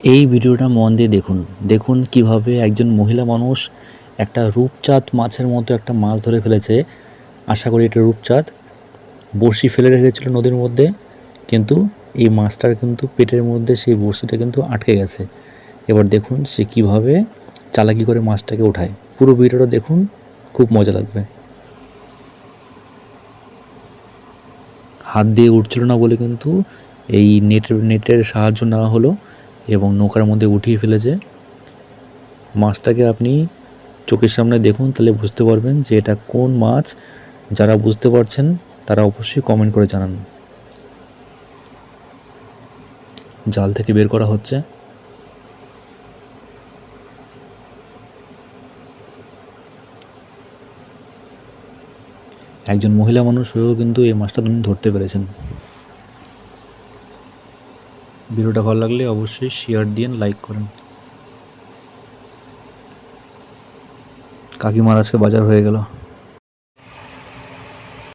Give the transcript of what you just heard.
এই ভিডিওটা মন দিয়ে দেখুন। দেখুন কীভাবে একজন মহিলা মানুষ একটা রূপচাঁদ মাছের মতো একটা মাছ ধরে ফেলেছে। আশা করি এটা রূপচাঁদ। বড়শি ফেলে রেখেছিল নদীর মধ্যে, কিন্তু এই মাছটার কিন্তু পেটের মধ্যে সেই বড়শিটা কিন্তু আটকে গেছে। এবার দেখুন সে কীভাবে চালাকি করে মাছটাকে ওঠায়। পুরো ভিডিওটা দেখুন, খুব মজা লাগবে। হাত দিয়ে উঠছিল না বলে কিন্তু এই নেটের নেটের সাহায্য নেওয়া হলো। এবং নৌকার মধ্যে উঠিয়ে ফেলেছে। মাছটাকে আপনি চোখের সামনে দেখুন, তাহলে বুঝতে পারবেন যে এটা কোন মাছ। যারা বুঝতে পারছেন, তারা অবশ্যই কমেন্ট করে জানান। জাল থেকে বের করা হচ্ছে। একজন মহিলা মানুষ হয়েও কিন্তু এই মাছটা ধরতে পেরেছেন। ভিডিওটা ভালো লাগলে অবশ্যই শেয়ার দিন লাইক করেন। কাকিমার আজকে বাজার হয়ে গেল।